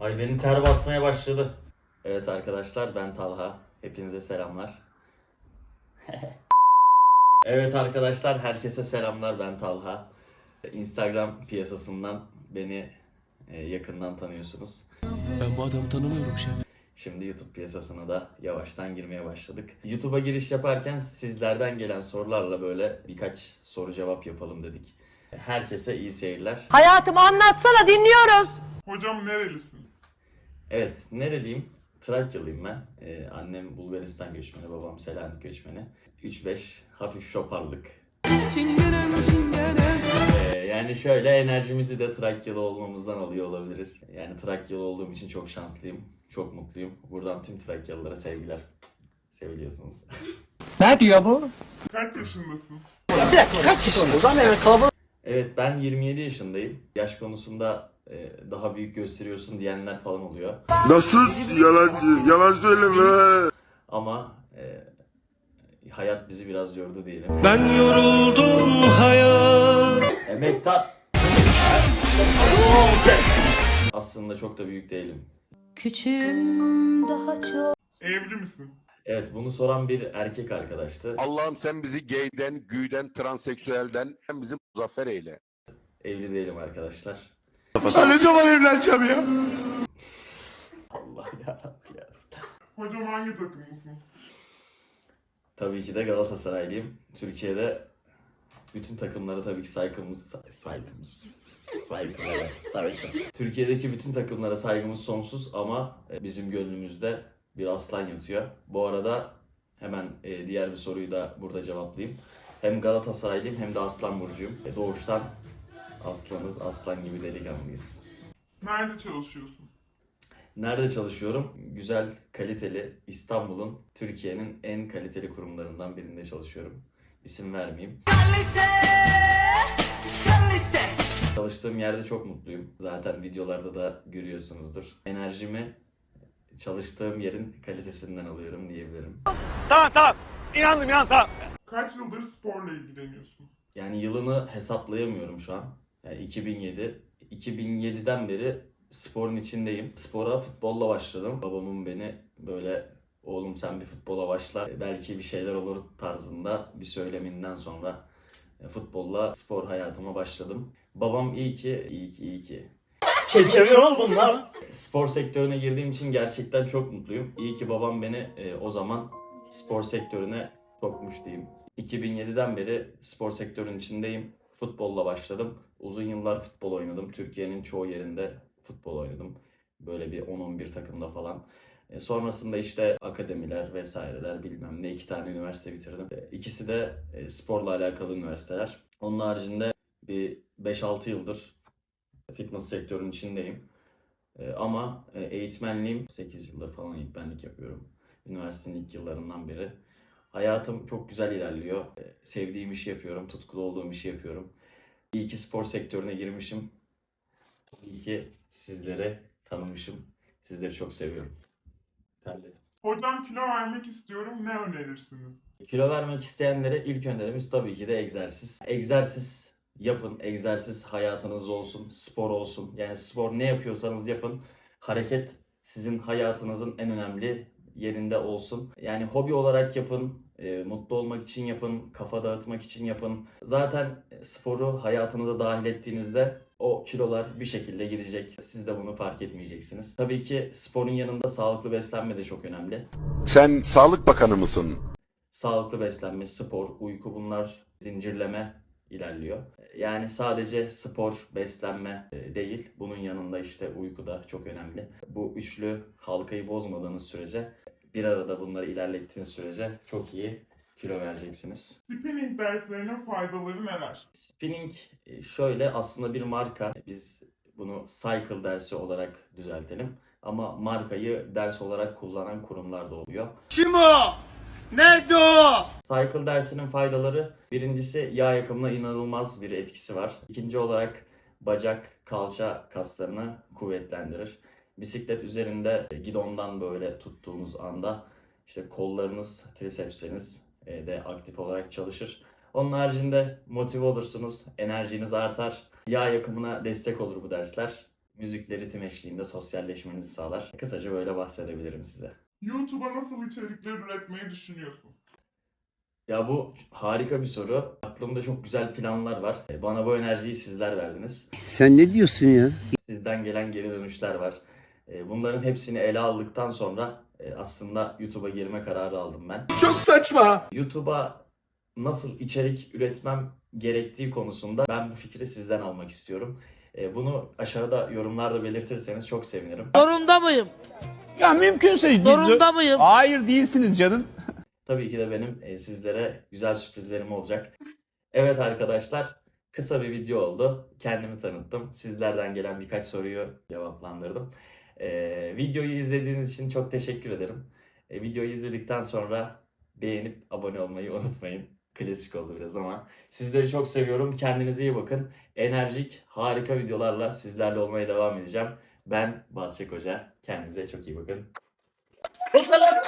Ay benim ter basmaya başladı. Evet arkadaşlar ben Talha. Hepinize selamlar. evet arkadaşlar herkese selamlar ben Talha. Instagram piyasasından beni e, yakından tanıyorsunuz. Ben bu adamı tanımıyorum şef. Şimdi YouTube piyasasına da yavaştan girmeye başladık. YouTube'a giriş yaparken sizlerden gelen sorularla böyle birkaç soru cevap yapalım dedik. Herkese iyi seyirler. Hayatımı anlatsana dinliyoruz. Hocam nerelisin? Evet, nereliyim? Trakyalıyım ben. Ee, annem Bulgaristan göçmeni, babam Selanik göçmeni. 3-5 hafif şoparlık. Ee, yani şöyle enerjimizi de Trakyalı olmamızdan alıyor olabiliriz. Yani Trakyalı olduğum için çok şanslıyım, çok mutluyum. Buradan tüm Trakyalılara sevgiler. Seviliyorsunuz. Ne diyor bu? Kaç yaşındasın? Kaç yaşındasın? evet kalabalık. Evet ben 27 yaşındayım. Yaş konusunda daha büyük gösteriyorsun diyenler falan oluyor. Nasıl yalancı? Yalan söyleme. Ama e, hayat bizi biraz yordu diyelim. Ben yoruldum hayat. Emektar. Aslında çok da büyük değilim. Küçüğüm daha çok. Evli misin? Evet bunu soran bir erkek arkadaştı. Allah'ım sen bizi gayden, güyden, transseksüelden sen bizi muzaffer eyle. Evli değilim arkadaşlar. Ben ne zaman evleneceğim ya? Allah ya. ya. Hocam hangi takımlısın? Tabii ki de Galatasaraylıyım. Türkiye'de bütün takımlara tabii ki saygımız saygımız saygı evet, saygı. Türkiye'deki bütün takımlara saygımız sonsuz ama e, bizim gönlümüzde bir aslan yatıyor. Bu arada hemen e, diğer bir soruyu da burada cevaplayayım. Hem Galatasaraylıyım hem de Aslan burcuyum. E, Doğuştan aslanız, aslan gibi delikanlıyız. Nerede çalışıyorsun? Nerede çalışıyorum? Güzel, kaliteli, İstanbul'un, Türkiye'nin en kaliteli kurumlarından birinde çalışıyorum. İsim vermeyeyim. Çalıştığım yerde çok mutluyum. Zaten videolarda da görüyorsunuzdur. Enerjimi çalıştığım yerin kalitesinden alıyorum diyebilirim. Kaç yıldır sporla ilgileniyorsun? Yani yılını hesaplayamıyorum şu an. Yani 2007. 2007'den beri sporun içindeyim. Spora futbolla başladım. Babamın beni böyle oğlum sen bir futbola başla belki bir şeyler olur tarzında bir söyleminden sonra e, futbolla spor hayatıma başladım. Babam iyi ki, iyi ki, iyi ki. Çekemiyor oldum lan. Spor sektörüne girdiğim için gerçekten çok mutluyum. İyi ki babam beni e, o zaman spor sektörüne sokmuş diyeyim. 2007'den beri spor sektörünün içindeyim. Futbolla başladım. Uzun yıllar futbol oynadım. Türkiye'nin çoğu yerinde futbol oynadım. Böyle bir 10-11 takımda falan. E, sonrasında işte akademiler vesaireler bilmem ne iki tane üniversite bitirdim. E, İkisi de e, sporla alakalı üniversiteler. Onun haricinde bir 5-6 yıldır fitness sektörünün içindeyim. E, ama e, eğitmenliğim 8 yıldır falan eğitmenlik yapıyorum. Üniversitenin ilk yıllarından beri. Hayatım çok güzel ilerliyor. E, Sevdiğim işi yapıyorum, tutkulu olduğum işi yapıyorum. İyi ki spor sektörüne girmişim. İyi ki sizlere tanımışım. Sizleri çok seviyorum. Terledim. Hocam kilo vermek istiyorum ne önerirsiniz? Kilo vermek isteyenlere ilk önerimiz tabii ki de egzersiz. Egzersiz yapın. Egzersiz hayatınızda olsun. Spor olsun. Yani spor ne yapıyorsanız yapın. Hareket sizin hayatınızın en önemli yerinde olsun. Yani hobi olarak yapın. e, mutlu olmak için yapın. Kafa dağıtmak için yapın. Zaten sporu hayatınıza dahil ettiğinizde o kilolar bir şekilde gidecek. Siz de bunu fark etmeyeceksiniz. Tabii ki sporun yanında sağlıklı beslenme de çok önemli. Sen Sağlık Bakanı mısın? Sağlıklı beslenme, spor, uyku bunlar zincirleme ilerliyor. Yani sadece spor, beslenme e, değil, bunun yanında işte uyku da çok önemli. Bu üçlü halkayı bozmadığınız sürece, bir arada bunları ilerlettiğiniz sürece çok iyi kilo vereceksiniz. Spinning derslerinin faydaları neler? Spinning e, şöyle aslında bir marka. Biz bunu cycle dersi olarak düzeltelim. Ama markayı ders olarak kullanan kurumlar da oluyor. Kim o? Nerede o? Cycle dersinin faydaları birincisi yağ yakımına inanılmaz bir etkisi var. İkinci olarak bacak, kalça kaslarını kuvvetlendirir. Bisiklet üzerinde gidondan böyle tuttuğunuz anda işte kollarınız, trisepsiniz e, de aktif olarak çalışır. Onun haricinde motive olursunuz, enerjiniz artar. Yağ yakımına destek olur bu dersler. Müzikle ritim eşliğinde sosyalleşmenizi sağlar. Kısaca böyle bahsedebilirim size. YouTube'a nasıl içerikler üretmeyi düşünüyorsun? Ya bu harika bir soru. Aklımda çok güzel planlar var. E, Bana bu enerjiyi sizler verdiniz. Sen ne diyorsun ya? Sizden gelen geri dönüşler var. E, Bunların hepsini ele aldıktan sonra e, aslında YouTube'a girme kararı aldım ben. Çok saçma. YouTube'a nasıl içerik üretmem gerektiği konusunda ben bu fikri sizden almak istiyorum. E, Bunu aşağıda yorumlarda belirtirseniz çok sevinirim. Zorunda mıyım? Ya mümkünse Zorunda mıyım? Hayır değilsiniz canım. Tabii ki de benim sizlere güzel sürprizlerim olacak. Evet arkadaşlar, kısa bir video oldu. Kendimi tanıttım. Sizlerden gelen birkaç soruyu cevaplandırdım. E, videoyu izlediğiniz için çok teşekkür ederim. E, videoyu izledikten sonra beğenip abone olmayı unutmayın. Klasik oldu biraz ama. Sizleri çok seviyorum. Kendinize iyi bakın. Enerjik, harika videolarla sizlerle olmaya devam edeceğim. Ben Basçak Hoca. Kendinize çok iyi bakın. Hoşçakalın.